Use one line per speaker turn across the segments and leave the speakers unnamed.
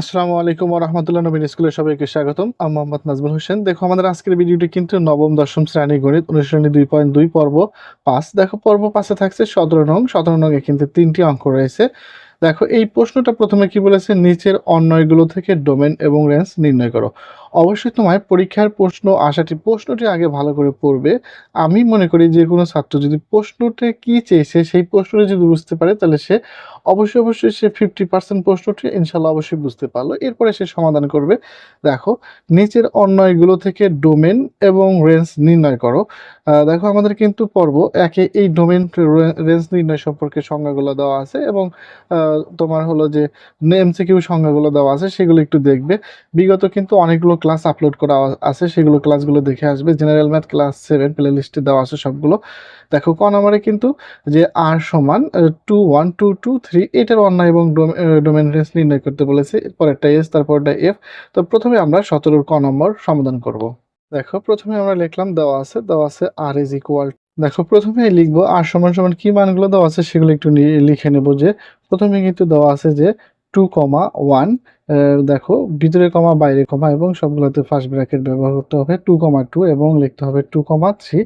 আসসালামু আলাইকুম রহমতুল্লাহ নবীন স্কুলের সবাইকে স্বাগতম। আমি মোহাম্মদ নাজমুল হোসেন। দেখো, আমাদের আজকের ভিডিওটি কিন্তু নবম, দশম শ্রেণি গণিত অনুশ্রেণী দুই পয়েন্ট দুই পর্ব পাঁচ। দেখো, পর্ব পাঁচে থাকছে সতেরো নং। সতেরো নং এ কিন্তু তিনটি অঙ্ক রয়েছে। দেখো, এই প্রশ্নটা প্রথমে কি বলেছে? নিচের অন্যয়গুলো থেকে ডোমেন এবং রেঞ্জ নির্ণয় করো। অবশ্যই তোমার পরীক্ষার প্রশ্ন আসাটি, প্রশ্নটি আগে ভালো করে পড়বে। আমি মনে করি যে কোনো ছাত্র যদি প্রশ্নটি কি চেয়েছে, সেই প্রশ্নটি যদি বুঝতে পারে, তাহলে সে অবশ্যই অবশ্যই সে ফিফটি পার্সেন্ট প্রশ্নটি ইনশাল্লাহ অবশ্যই বুঝতে পারল। এরপরে সে সমাধান করবে। দেখো, নিচের অন্যয়গুলো থেকে ডোমেন এবং রেঞ্জ নির্ণয় করো। দেখো আমাদের কিন্তু পর্ব একে এই ডোমেন রেঞ্জ নির্ণয় সম্পর্কে সংজ্ঞাগুলো দেওয়া আছে এবং তোমার হলো যে এমসিকিউ সংজ্ঞাগুলো দেওয়া আছে, সেগুলো একটু দেখবে। বিগত কিন্তু অনেকগুলো ক্লাস আপলোড করা আছে, সেগুলো ক্লাসগুলো দেখে আসবে। General math class seven play লিস্টে দেওয়া আছে সবগুলো। দেখো, ক নম্বরে কিন্তু যে আর সমান two one two two three এটার অন্যায় এবং ডোমেন রেঞ্জ নির্ণয় করতে বলেছে। পরেরটা এস তারপরটা এফ তো প্রথমে আমরা সতেরোর ক নম্বর সমাধান করব। দেখো, প্রথমে আমরা লিখলাম দেওয়া আছে দেওয়া আছে আর ইজ ইকুয়াল দেখো, প্রথমে লিখব আর সমান সমান কি মানগুলো দেওয়া আছে সেগুলো একটু লিখে নেব যে, প্রথমে কিন্তু দেওয়া আছে যে টু কমা ওয়ান দেখো, ভিতরে কমা বাইরে কমা এবং সবগুলোতে ফার্স্ট ব্র্যাকেট ব্যবহার করতে হবে টু কমা টু এবং লিখতে হবে টু কমা থ্রি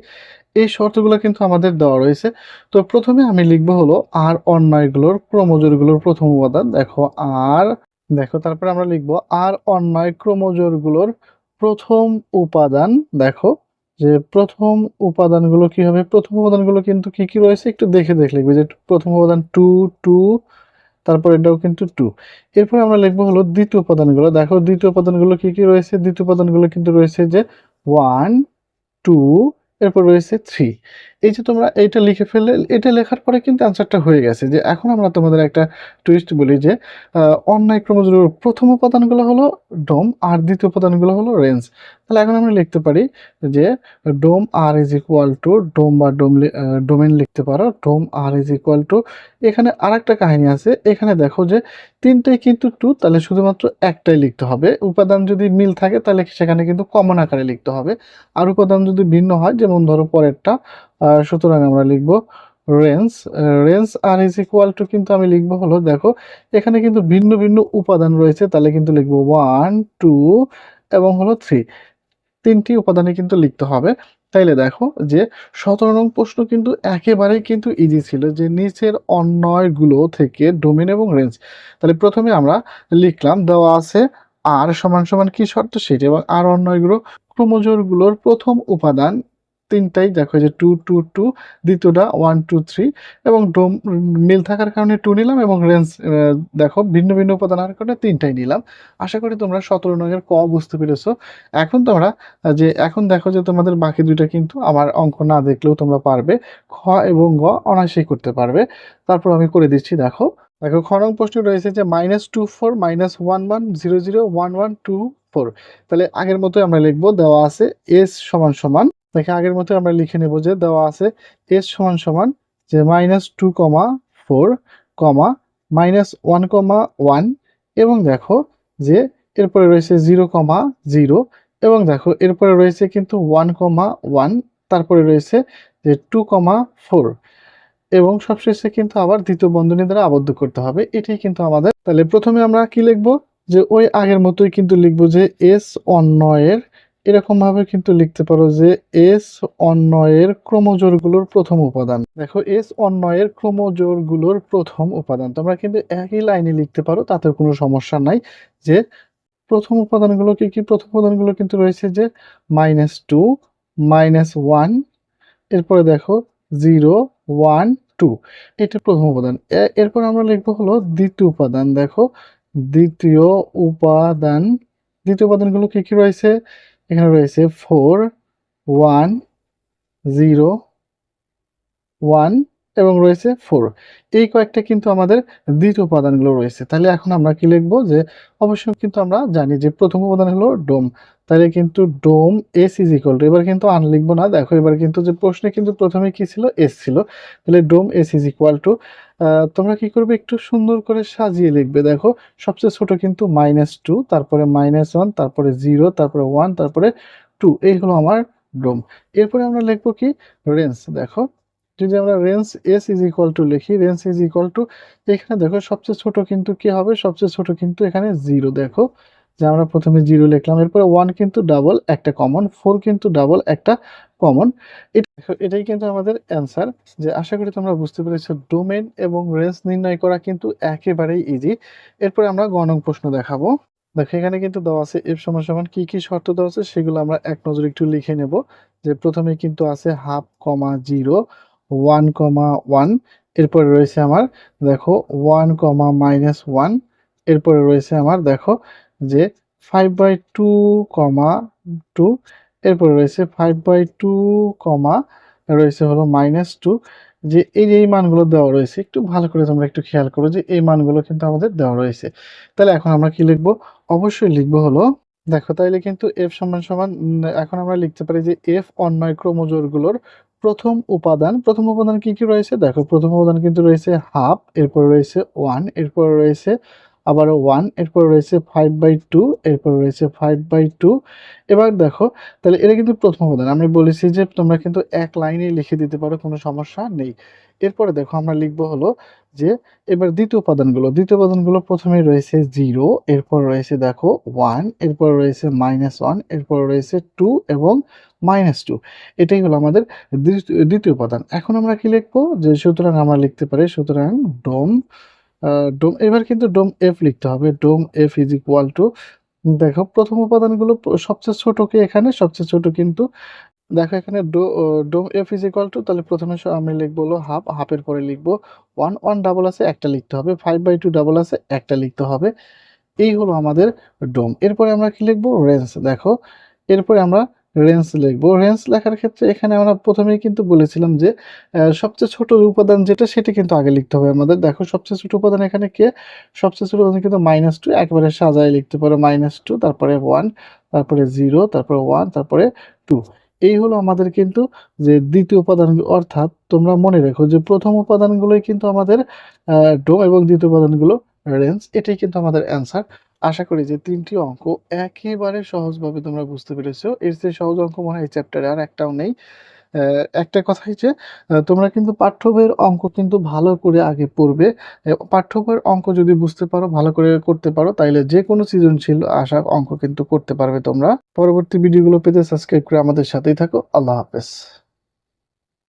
এই শর্তগুলো কিন্তু আমাদের দেওয়া রয়েছে। তো প্রথমে আমি লিখব হলো আর অন্যায়গুলোর ক্রমজোরগুলোর প্রথম উপাদান। দেখো আর দেখো, তারপরে আমরা লিখব আর অন্যায় ক্রমজোরগুলোর প্রথম উপাদান। দেখো, যে প্রথম উপাদানগুলো কি হবে? প্রথম উপাদানগুলো কিন্তু কি কি রয়েছে? একটু দেখে দেখে লিখবে যে প্রথম উপাদান টু টু তারপর এটাও কিন্তু টু এরপরে আমরা লিখব হলো দ্বিতীয় উপাদানগুলো। দেখো দ্বিতীয় উপাদানগুলো কি কি রয়েছে? দ্বিতীয় উপাদানগুলো কিন্তু রয়েছে যে ওয়ান টু এরপর রয়েছে থ্রি এই যে তোমরা এইটা লিখে ফেললে, এটা লেখার পরে কিন্তু অ্যান্সারটা হয়ে গেছে যে এখন আমরা তোমাদের একটা টুইস্ট বলি যে অন্যায় ক্রমজোর প্রথম উপাদানগুলো হলো ডোম আর দ্বিতীয় উপাদানগুলো হলো রেঞ্জ। তাহলে এখন আমরা লিখতে পারি যে dom R is equal to dom বা ডোম ডোমেন লিখতে পারো। Dom R is equal to, এখানে আর একটা কাহিনী আছে। এখানে দেখো যে তিনটাই কিন্তু টু, তাহলে শুধুমাত্র একটাই লিখতে হবে। উপাদান যদি মিল থাকে, তাহলে সেখানে কিন্তু কমন আকারে লিখতে হবে। আর উপাদান যদি ভিন্ন হয়, যেমন ধরো পরেরটা সুতরাং আমরা লিখব range. Range R is equal to কিন্তু আমি লিখব হলো, দেখো, এখানে কিন্তু ভিন্ন ভিন্ন উপাদান রয়েছে, তাহলে কিন্তু লিখব ওয়ান, টু এবং হলো থ্রি। তিনটি উপাদানে কিন্তু লিখতে হবে। তাইলে দেখো যে সতেরো নং প্রশ্ন কিন্তু একেবারেই কিন্তু ইজি ছিল যে নিচের অন্যয়গুলো থেকে ডোমেন এবং রেঞ্জ তাহলে প্রথমে আমরা লিখলাম, দেওয়া আছে আর সমান সমান কি শর্ত? সেটি এবং আর অন্যয়গুলো, ক্রোমোজোরগুলোর প্রথম উপাদান তিনটাই, দেখো যে টু টু টু দ্বিতীয়টা ওয়ান টু থ্রি এবং ডোম মিল থাকার কারণে টু নিলাম এবং রেঞ্জ দেখো ভিন্ন ভিন্ন উপাদান আর কারণে তিনটাই নিলাম। আশা করি তোমরা সতেরো নঙের ক বুঝতে পেরেছ। এখন তোমরা যে, এখন দেখো যে তোমাদের বাকি দুইটা কিন্তু আমার অঙ্ক না দেখলেও তোমরা পারবে। খ এবং গ অনায়াসেই করতে পারবে। তারপর আমি করে দিচ্ছি, দেখো। দেখো, খ নং প্রশ্ন রয়েছে যে minus two four minus one one zero zero one one two four তাহলে আগের মতোই আমরা লিখব, দেওয়া আছে এস সমান সমান দেখে আগের মতোই আমরা লিখে নেব যে দেওয়া আছে এস সমান সমান যে minus two comma four comma minus one comma one এবং দেখো যে এরপরে রয়েছে জিরো কমা জিরো এবং দেখো এরপরে রয়েছে কিন্তু ওয়ান কমা ওয়ান তারপরে রয়েছে যে টু কমা ফোর এবং সবশেষে কিন্তু আবার দ্বিতীয় বন্ধনী দ্বারা আবদ্ধ করতে হবে। এটাই কিন্তু আমাদের, তাহলে প্রথমে আমরা কি লিখব? যে ওই আগের মতোই কিন্তু লিখব যে এস অন্যয়ের এরকম ভাবে কিন্তু লিখতে পারো যে এস অন্যয়ের ক্রমজোরগুলোর প্রথম উপাদান। দেখো, এস অন্যয়ের ক্রমজোরগুলোর প্রথম উপাদান। তোমরা কিন্তু একই লাইনে লিখতে পারো তাতে কোনো সমস্যা নাই যে প্রথম উপাদানগুলো কি কি প্রথম উপাদানগুলো কিন্তু রয়েছে যে মাইনাস টু, মাইনাস ওয়ান, এরপরে দেখো জিরো, ওয়ান, টু। এটা প্রথম উপাদান। এরপর আমরা লিখব হলো দ্বিতীয় উপাদান। দেখো, দ্বিতীয় উপাদান, দ্বিতীয় উপাদানগুলো কি কি রয়েছে? এখানে রয়েছে ফোর ওয়ান জিরো ওয়ান এবং রয়েছে ফোর এই কয়েকটা কিন্তু আমাদের দ্বিতীয় উপাদানগুলো রয়েছে। তাহলে এখন আমরা কি লিখব? যে অবশ্যই কিন্তু আমরা জানি যে প্রথম উপাদান হলো ডোম। তাহলে কিন্তু dom S is equal to এবার কিন্তু আন লিখব না। দেখো, এবার কিন্তু যে প্রশ্নে কিন্তু প্রথমে কি ছিল? এস ছিল। তাহলে dom S is equal to তোমরা কি করবে? একটু সুন্দর করে সাজিয়ে লিখবে। দেখো, সবচেয়ে ছোট কিন্তু মাইনাস টু তারপরে মাইনাস ওয়ান তারপরে জিরো তারপরে ওয়ান তারপরে টু এই হলো আমার ডোম। এরপরে আমরা লিখব কি? রেঞ্জ। দেখো যদি আমরা range S is equal to লিখি রেঞ্জ ইজ ইকুয়াল টু এখানে দেখো সবচেয়ে ছোট কিন্তু কি হবে? সবচেয়ে ছোট কিন্তু এখানে জিরো দেখো। যে আমরা প্রথমে জিরো লিখলাম, এরপরে ওয়ান কিন্তু ডাবল একটা কমন ফোর কিন্তু ডাবল একটা কমন এটাই কিন্তু আমাদের অ্যান্সার যে আশা করি তোমরা বুঝতে পেরেছ ডোমেন এবং রেঞ্জ নির্ণয় করা কিন্তু একেবারেই ইজি এরপরে আমরা গণক প্রশ্ন দেখাবো। দেখো, এখানে কিন্তু দেওয়া আছে এফ সমান সমান কি কি শর্ত দেওয়া আছে, সেগুলো আমরা এক নজরে একটু লিখে নেব। যে প্রথমে কিন্তু আছে half comma zero one comma one এরপরে রয়েছে আমার, দেখো ওয়ান কমা মাইনাস ওয়ান এরপরে রয়েছে আমার, দেখো, যে five by two comma two এরপরে রয়েছে ফাইভ বাই টু কমা রয়েছে হলো মাইনাস টু যে এই যে এই মানগুলো দেওয়া রয়েছে, একটু ভালো করে তোমরা একটু খেয়াল করো যে এই মানগুলো কিন্তু আমাদের দেওয়া রয়েছে। তাহলে এখন আমরা কি লিখব? অবশ্যই লিখব হলো, দেখো তাইলে কিন্তু এফ সমান সমান এখন আমরা লিখতে পারি যে এফ অন্যয় ক্রোমোজোরগুলোর প্রথম উপাদান প্রথম উপাদান কি কি রয়েছে? দেখো, প্রথম উপাদান কিন্তু রয়েছে হাফ এরপর রয়েছে ওয়ান এরপর রয়েছে আবার ওয়ান এরপর রয়েছে ফাইভ বাই টু এরপর রয়েছে ফাইভ বাই টু এবার দেখো, তাহলে এটা কিন্তু প্রথম উপাদান। আমি বলেছি যে তোমরা কিন্তু এক লাইনে লিখে দিতে পারো, কোনো সমস্যা নেই। এরপরে দেখো আমরা লিখব হলো যে এবার দ্বিতীয় উপাদানগুলো দ্বিতীয় উপাদানগুলো প্রথমে রয়েছে জিরো, এরপর রয়েছে দেখো ওয়ান, এরপর রয়েছে মাইনাস ওয়ান, এরপর রয়েছে টু এবং মাইনাস টু। এটাই হলো আমাদের দ্বিতীয় উপাদান। এখন আমরা কি লিখব? যে সুতরাং আমরা লিখতে পারি সুতরাং ডোম ডোম, এবার কিন্তু ডোম এফ লিখতে হবে। Dom F is equal to, দেখো প্রথম উপাদানগুলো সবচেয়ে ছোট কি এখানে, সবচেয়ে ছোট কিন্তু দেখো এখানে do dom F is equal to তাহলে প্রথমে আমি লিখব হলো হাফ হাফের পরে লিখব ওয়ান ওয়ান ডাবল আছে, একটা লিখতে হবে। ফাইভ বাই টু ডাবল আছে, একটা লিখতে হবে। এই হলো আমাদের ডোম এরপরে আমরা কি লিখব? রেঞ্জ দেখো, এরপরে আমরা রেঞ্জ লিখব। রেঞ্জ লেখার ক্ষেত্রে এখানে আমরা প্রথমেই কিন্তু বলেছিলাম যে সবচেয়ে ছোট উপাদান যেটা, সেটা কিন্তু আগে লিখতে হবে আমাদের। দেখো, সবচেয়ে ছোট উপাদান এখানে কে? সবচেয়ে ছোট উপাদান কিন্তু মাইনাস টু একবারে সাজায় লিখতে পারো। মাইনাস টু তারপরে ওয়ান তারপরে জিরো তারপরে ওয়ান তারপরে টু এই হলো আমাদের কিন্তু যে দ্বিতীয় উপাদান অর্থাৎ তোমরা মনে রেখো যে প্রথম উপাদানগুলোই কিন্তু আমাদের ডো এবং দ্বিতীয় উপাদানগুলো রেঞ্জ, এটাই কিন্তু আমাদের অ্যান্সার। আশা করি যে তিনটি অঙ্ক একেবারে সহজভাবে তোমরা বুঝতে পেরেছ। এর চেয়ে সহজ অঙ্ক মনে হয় এই চ্যাপ্টারে আর একটাও নেই। একটা কথাই যে তোমরা কিন্তু পাঠ্য বইয়ের অঙ্ক কিন্তু ভালো করে আগে পড়বে। পাঠ্যবইয়ের পাঠ্য বইয়ের অঙ্ক যদি বুঝতে পারো, ভালো করে করতে পারো, তাইলে যে কোনো সৃজনশীল আশা অঙ্ক কিন্তু করতে পারবে তোমরা। পরবর্তী ভিডিওগুলো পেতে সাবস্ক্রাইব করে আমাদের সাথেই থাকো। আল্লাহ হাফেজ।